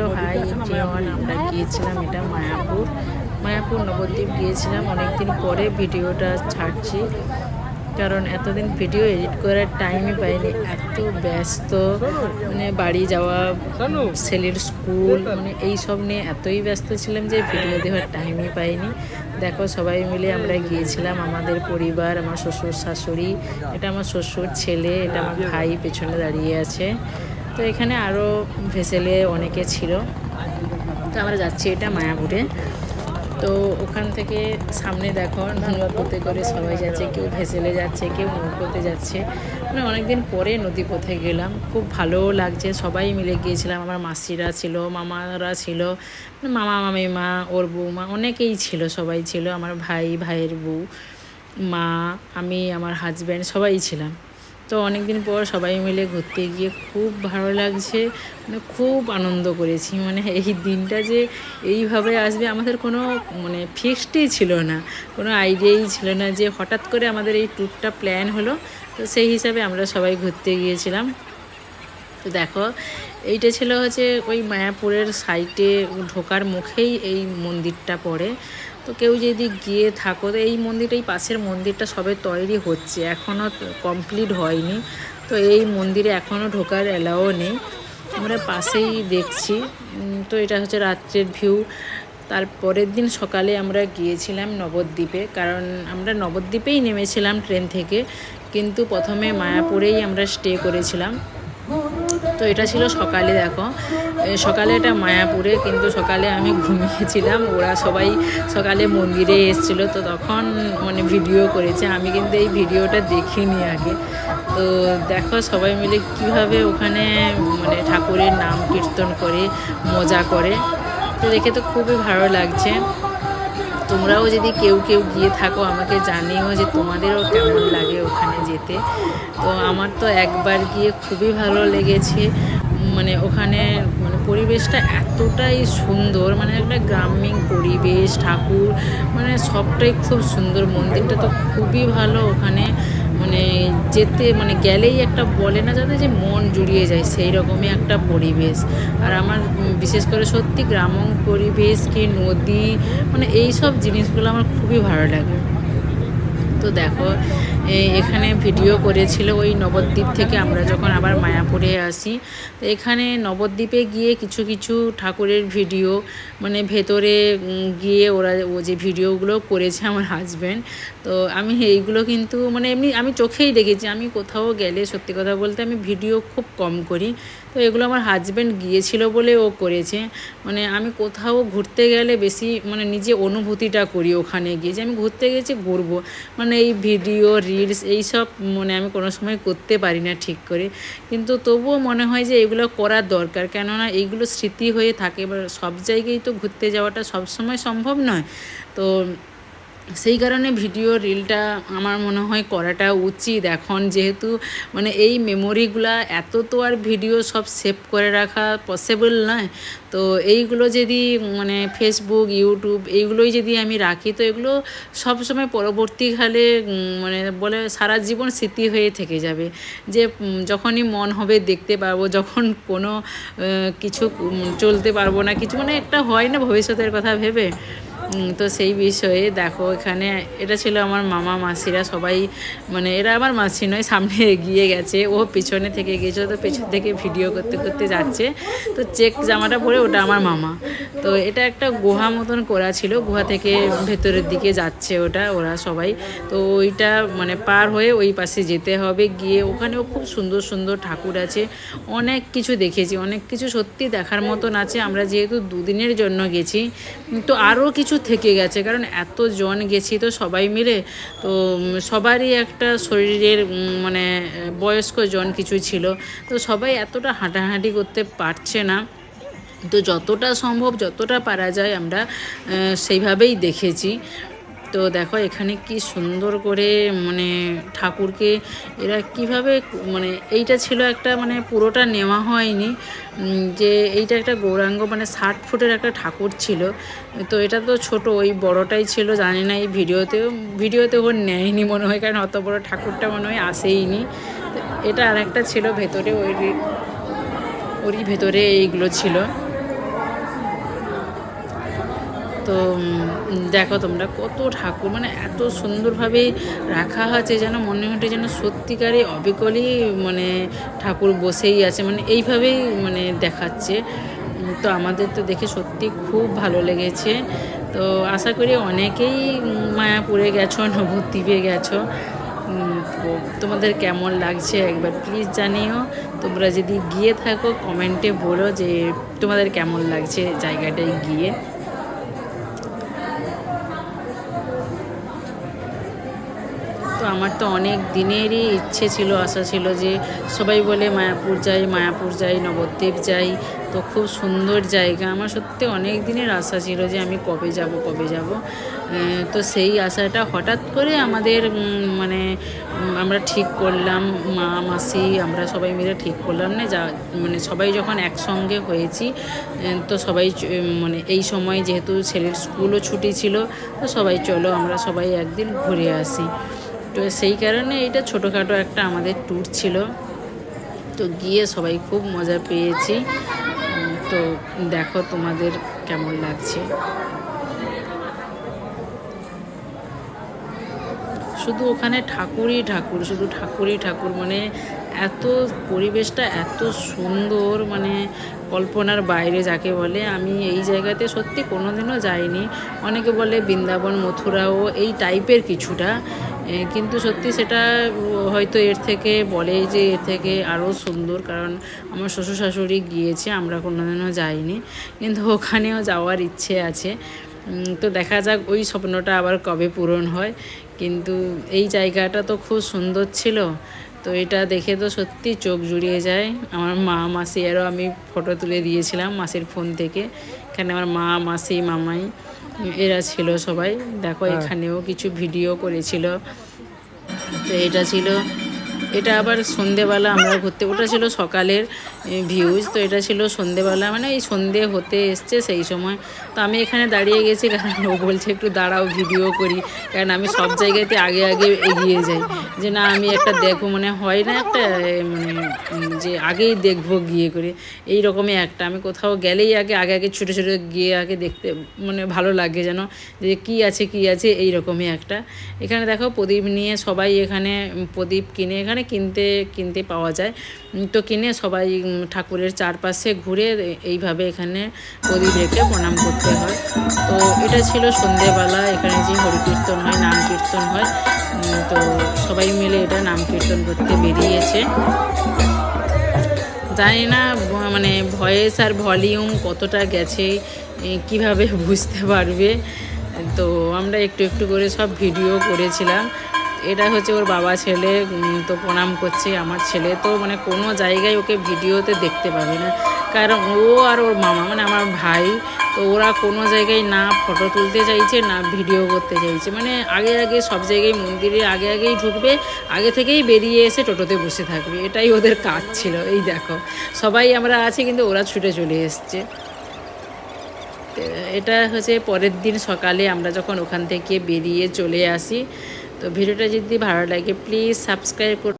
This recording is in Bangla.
হ্যালো হাই এভরিওয়ান আমরা গিয়েছিলাম এটা মায়াপুর। মায়াপুর নবদ্বীপ গিয়েছিলাম। অনেকদিন পরে ভিডিওটা ছাড়ছি কারণ এতদিন ভিডিও এডিট করার টাইমই পাইনি। এত ব্যস্ত মানে বাড়ি যাওয়া ছেলের স্কুল মানে এই সব নিয়ে এতই ব্যস্ত ছিলাম যে ভিডিও দেওয়ার টাইমই পাইনি। দেখো সবাই মিলে আমরা গিয়েছিলাম আমাদের পরিবার আমার শ্বশুর শাশুড়ি এটা আমার শ্বশুর ছেলে এটা আমার ভাই পেছনে দাঁড়িয়ে আছে। তো এখানে আরও ভেসেলে অনেকে ছিল। তো আমরা যাচ্ছি এটা মায়াপুরে। তো ওখান থেকে সামনে দেখো নৌকোতে করে সবাই যাচ্ছে, কেউ ভেসেলে যাচ্ছে, কেউ নৌকোতে যাচ্ছে। মানে অনেকদিন পরে নদী পথে গেলাম, খুব ভালোও লাগছে, সবাই মিলে গিয়েছিলাম। আমার মাসিরা ছিল, মামারা ছিল, মামা, মামিমা, ওর বৌমা, অনেকেই ছিল, সবাই ছিল। আমার ভাই, ভাইয়ের বউ, মা, আমি, আমার হাজব্যান্ড সবাই ছিলাম। তো অনেক দিন পর সবাই মিলে ঘুরতে গিয়ে খুব ভালো লাগছে মানে খুব আনন্দ করেছি। মানে এই দিনটা যে এইভাবে আসবে আমাদের কোনো মানে ফিক্সডই ছিল না, কোনো আইডিয়াই ছিল না যে হঠাৎ করে আমাদের এই ট্যুরটা প্ল্যান হলো। তো সেই হিসাবে আমরা সবাই ঘুরতে গিয়েছিলাম। তো দেখো, এইটা ছিল হচ্ছে ওই মায়াপুরের সাইটে ঢোকার মুখেই এই মন্দিরটা পড়ে। তো কেউ যদি গিয়ে থাকো, তো এই মন্দিরটা এই পাশের মন্দিরটা সবে তৈরি হচ্ছে। এখনও কমপ্লিট হয়নি। তো এই মন্দিরে এখনও ঢোকার অ্যালাও নেই। আমরা পাশেই দেখছি। তো এটা হচ্ছে রাত্রের ভিউ তার পরের দিন সকালে আমরা গিয়েছিলাম নবদ্বীপে। কারণ আমরা নবদ্বীপেই নেমেছিলাম ট্রেন থেকে। কিন্তু প্রথমে মায়াপুরেই আমরা স্টে করেছিলাম। তো এটা ছিল সকালে, দেখো। সকালে এটা মায়াপুরে, কিন্তু সকালে আমি ঘুমিয়েছিলাম। ওরা সবাই সকালে মন্দিরে এসেছিল, তো তখন মানে ভিডিও করেছে। আমি কিন্তু এই ভিডিওটা দেখিনি আগে। তো দেখো সবাই মিলে কীভাবে ওখানে মানে ঠাকুরের নাম কীর্তন করে, মজা করে। তো দেখে তো খুবই ভালো লাগছে। তোমরাও যদি কেউ কেউ গিয়ে থাকো, আমাকে জানিও যে তোমাদেরও কেমন লাগে ওখানে যেতে। তো আমার তো একবার গিয়ে খুবই ভালো লেগেছে। মানে ওখানে মানে পরিবেশটা এতটাই সুন্দর মানে একটা গ্রামীণ পরিবেশ, ঠাকুর মানে সবটাই খুব সুন্দর। মন্দিরটা তো খুবই ভালো ওখানে। মানে যেতে মানে গেলেই একটা বলে না যাতে যে মন জুড়িয়ে যায় সেই রকমই একটা পরিবেশ। আর আমার বিশেষ করে সত্যি গ্রাম পরিবেশ কি নদী মানে এই সব জিনিসগুলো আমার খুবই ভালো লাগে। তো দেখো এখানে ভিডিও করেছিল ওই নবদ্বীপ থেকে আমরা যখন আবার মায়াপুরে আসি। তো এখানে নবদ্বীপে গিয়ে কিছু কিছু ঠাকুরের ভিডিও মানে ভেতরে গিয়ে ওরা ও যে ভিডিওগুলো করেছে আমার হাজব্যান্ড তো আমি এইগুলো কিন্তু মানে এমনি আমি চোখেই দেখেছি। আমি কোথাও গেলে সত্যি কথা বলতে আমি ভিডিও খুব কম করি। তো এগুলো আমার হাজব্যান্ড গিয়েছিল বলে ও করেছে। মানে আমি কোথাও ঘুরতে গেলে বেশি মানে নিজে অনুভূতিটা করি ওখানে গিয়ে যে আমি ঘুরতে গেছি, ঘুরবো। মানে এই ভিডিও রিলস এইসব মানে আমি কোনো সময় করতে পারি না ঠিক করে। কিন্তু তবুও মনে হয় যে এগুলো করার দরকার। কেননা এইগুলো স্মৃতি হয়ে থাকে এবার সব জায়গায় তো ঘুরতে যাওয়াটা সবসময় সম্ভব নয়। তো সেই কারণে ভিডিও রিলটা আমার মনে হয় করাটা উচিত এখন যেহেতু মানে এই মেমোরিগুলা এত তো আর ভিডিও সব সেভ করে রাখা পসিবল নয়। তো এইগুলো যদি মানে ফেসবুক ইউটিউব এইগুলোই যদি আমি রাখি, তো এগুলো সবসময় পরবর্তীকালে মানে বলে সারা জীবন স্মৃতি হয়ে থেকে যাবে। যে যখনই মন হবে দেখতে পারব, যখন কোনো কিছু চলতে পারব না, কিছু মানে একটা হয় না ভবিষ্যতের কথা ভেবে। তো সেই বিষয়ে দেখো, এখানে এটা ছিল আমার মামা, মাসিরা সবাই মানে এরা আমার মাসি নয়, সামনে এগিয়ে গেছে। ও পিছনে থেকে গিয়েছে তো পেছন থেকে ভিডিও করতে করতে যাচ্ছে। তো চেক জামাটা পরে ওটা আমার মামা। তো এটা একটা গুহা মতন করা ছিল, গুহা থেকে ভেতরের দিকে যাচ্ছে ওটা, ওরা সবাই। তো ওইটা মানে পার হয়ে ওই পাশে যেতে হবে, গিয়ে ওখানেও খুব সুন্দর সুন্দর ঠাকুর আছে। অনেক কিছু দেখেছি, অনেক কিছু সত্যি দেখার মতন আছে। আমরা যেহেতু দুদিনের জন্য গেছি, তো আরও কিছু থেকে গেছে, কারণ এত জন গেছি তো সবাই মিলে, তো সবারই একটা শরীরের মানে বয়স্ক জন কিছু ছিল, তো সবাই এতটা হাঁটাহাঁটি করতে পারছে না। তো যতটা সম্ভব, যতটা পারা যায় আমরা সেইভাবেই দেখেছি। তো দেখো এখানে কি সুন্দর করে মানে ঠাকুরকে এরা কীভাবে মানে এইটা ছিল একটা মানে পুরোটা নেওয়া হয়নি। যে এইটা একটা গৌরাঙ্গ মানে ষাট ফুটের একটা ঠাকুর ছিল। তো এটা তো ছোট, ওই বড়টাই ছিল, জানি না এই ভিডিওতেও ভিডিওতে ওর নেয়নি মনে হয়, কারণ অত বড় ঠাকুরটা মনে হয় আসেইনি। এটা আর একটা ছিল ভেতরে, ওই ওরই ভেতরে এইগুলো ছিল। তো দেখো তোমরা কত ঠাকুর মানে এত সুন্দরভাবে রাখা আছে যেন মনে হচ্ছে যেন সত্যিকারে অবিকলই মানে ঠাকুর বসেই আছে মানে এইভাবেই মানে দেখাচ্ছে। তো আমাদের তো দেখে সত্যি খুব ভালো লেগেছে। তো আশা করি অনেকেই মায়াপুরে গেছো, নবদ্বীপে গেছো। তোমাদের কেমন লাগছে একবার প্লিজ জানিও। তোমরা যদি গিয়ে থাকো কমেন্টে বলো যে তোমাদের কেমন লাগছে জায়গাটায় গিয়ে। আমার তো অনেক দিনেরই ইচ্ছে ছিল, আশা ছিল যে সবাই বলে মায়াপুর যাই মায়াপুর যাই, নবদ্বীপ যাই। তো খুব সুন্দর জায়গা। আমার সত্যি অনেক দিনের আশা ছিল যে আমি কবে যাব কবে যাব। তো সেই আশাটা হঠাৎ করে আমাদের মানে আমরা ঠিক করলাম, মা, মাসি, আমরা সবাই মিলে ঠিক করলাম না, যা মানে সবাই যখন একসঙ্গে হয়েছি তো সবাই মানে এই সময় যেহেতু ছেলের স্কুলও ছুটি ছিল, তো সবাই চলো আমরা সবাই একদিন ঘুরে আসি। তো সেই কারণে এটা ছোটোখাটো একটা আমাদের ট্যুর ছিল। তো গিয়ে সবাই খুব মজা পেয়েছি। তো দেখো তোমাদের কেমন লাগছে। শুধু ওখানে ঠাকুরই ঠাকুর, শুধু ঠাকুরই ঠাকুর মানে এত পরিবেশটা এত সুন্দর মানে কল্পনার বাইরে যাকে বলে, আমি এই জায়গাতে সত্যি কোনোদিনও যাইনি। অনেকে বলে বৃন্দাবন, মথুরাও, এই টাইপের কিছুটা। কিন্তু সত্যি সেটা হয়তো এর থেকে বলে যে এর থেকে আরও সুন্দর, কারণ আমার শ্বশুর শাশুড়ি গিয়েছে, আমরা কোনোদিনও যাইনি, কিন্তু ওখানেও যাওয়ার ইচ্ছে আছে। তো দেখা যাক ওই স্বপ্নটা আবার কবে পূরণ হয়, কিন্তু এই জায়গাটা তো খুব সুন্দর ছিল, তো এটা দেখে তো সত্যি চোখ জুড়িয়ে যায়। আমার মা, মাসি আরও আমি ফটো তুলে দিয়েছিলাম মাসির ফোন থেকে, এখানে আমার মা, মাসি, মামাই। এরা ছিল সবাই। দেখো এখানেও কিছু ভিডিও করেছিল। তো এটা ছিল এটা আবার সন্ধেবেলা আমরা ঘুরতে ওটা ছিল সকালের ভিউজ তো এটা ছিল সন্ধেবেলা। মানে এই সন্ধে হতে এসছে সেই সময়। তো আমি এখানে দাঁড়িয়ে গেছি কারণ ও বলছে একটু দাঁড়াও ভিডিও করি। কারণ আমি সব জায়গাতে আগে আগে এগিয়ে যাই। যে না, আমি একটা দেখব মানে হয় না একটা মানে যে আগেই দেখব গিয়ে করে। এই রকমই একটা। আমি কোথাও গেলেই আগে আগে আগে ছোটো ছোটো গিয়ে আগে দেখতে মানে ভালো লাগে যেন, যে কি আছে কি আছে, এই রকমই একটা। এখানে দেখো প্রদীপ নিয়ে সবাই এখানে প্রদীপ কিনে এখানে কিনতে কিনতে পাওয়া যায়। তো কিনে সবাই ঠাকুরের চারপাশে ঘুরে এইভাবে এখানে প্রদীপ রেখে প্রণাম করতে হয়। তো এটা ছিল সন্ধেবেলা, এখানে যে হরিকীর্তন হয়, নাম কীর্তন হয়। তো সবাই মিলে এটা নাম কীর্তন করতে বেরিয়েছে। জানি না মানে ভয়েস আর ভলিউম কতটা গেছে কীভাবে বুঝতে পারবে। তো আমরা একটু একটু করে সব ভিডিও করেছিলাম। এটা হচ্ছে ওর বাবা ছেলে তো প্রণাম করছে আমার ছেলে। তো মানে কোনো জায়গায় ওকে ভিডিওতে দেখতে পাবে না। কারণ ও আর ওর মামা মানে আমার ভাই, তো ওরা কোনো জায়গায় না ফটো তুলতে চাইছে, না ভিডিও করতে চাইছে। মানে আগে আগে সব জায়গায় মন্দিরে আগে আগেই ঢুকবে, আগে থেকেই বেরিয়ে এসে টোটোতে বসে থাকবে। এটাই ওদের কাজ ছিল, এই দেখো। সবাই আমরা আছি, কিন্তু ওরা ছুটে চলে এসছে। এটা হচ্ছে পরের দিন সকালে আমরা যখন ওখান থেকে বেরিয়ে চলে আসি তো ভিডিওটা যদি ভালো লাগে প্লিজ সাবস্ক্রাইব